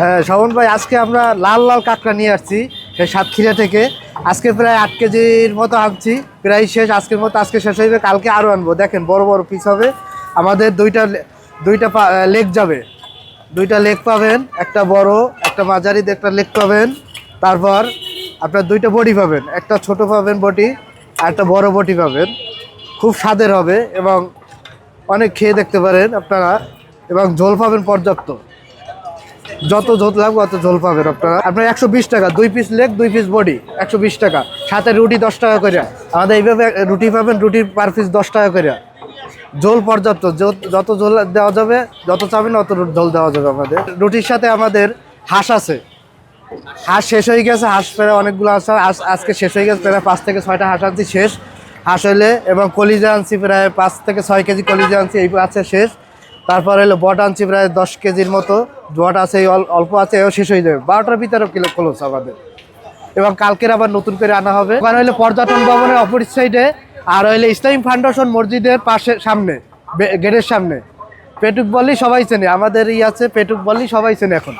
হ্যাঁ শবন ভাই, আজকে আমরা লাল লাল কাঁকড়া নিয়ে আসছি সাতক্ষীরা থেকে। আজকে প্রায় আট কেজির মতো আনছি, প্রায় শেষ, আজকের মতো, আজকে শেষ হইবে, কালকে আরও আনব। দেখেন, বড় বড় পিস হবে। আমাদের দুইটা দুইটা লেক যাবে। দুইটা লেক পাবেন, একটা বড়, একটা মাঝারি, একটা লেক পাবেন। তারপর আপনার দুইটা বডি পাবেন, একটা ছোট পাবেন বটি আর একটা বড় বটি পাবেন। খুব স্বাদের হবে এবং অনেক খেয়ে দেখতে পারেন আপনারা, এবং ঝোল পাবেন পর্যাপ্ত। যত ঝোল লাগবে অত ঝোল পাবেন আপনারা। আপনার একশো বিশ টাকা, দুই পিস লেগ দুই পিস বডি একশো বিশ টাকা। সাথে রুটি দশ টাকা করে আমাদের এইভাবে রুটি পাবেন, রুটি পার পিস দশ টাকা করে ঝোল পর্যাপ্ত যত- ঝোল দেওয়া যাবে, যত চাবেন অত ঝোল দেওয়া যাবে আমাদের। রুটির সাথে আমাদের হাঁস আছে। হাঁস শেষ হয়ে গেছে, হাঁস প্রায় অনেকগুলো আছে। আজ- আজকে শেষ হয়ে গেছে, প্রায় পাঁচ থেকে ছয়টা হাঁস আনছি শেষ। হাঁস হইলে এবং কলিজা আনছি প্রায় পাঁচ থেকে ছয় কেজি কলিজা আনছি, এই আছে শেষ। তারপর হলো বট আনছি প্রায় দশ কেজির মতো। বট আছে অল্প আছে, এও শেষ হয়ে যাবে। বারোটার ভিতরে কিলো ক্লোজ আমাদের। এবং কালকের আবার নতুন করে আনা হবে। ওখানে হইলে পর্যটন ভবনের অপর সাইডে আর হইলে ইসলামিক ফাউন্ডেশন মসজিদের পাশে, সামনে গেটের সামনে। পেটুক বললেই সবাই চেনে। আমাদের ই আছে, পেটুক বললেই সবাই চেনে এখন।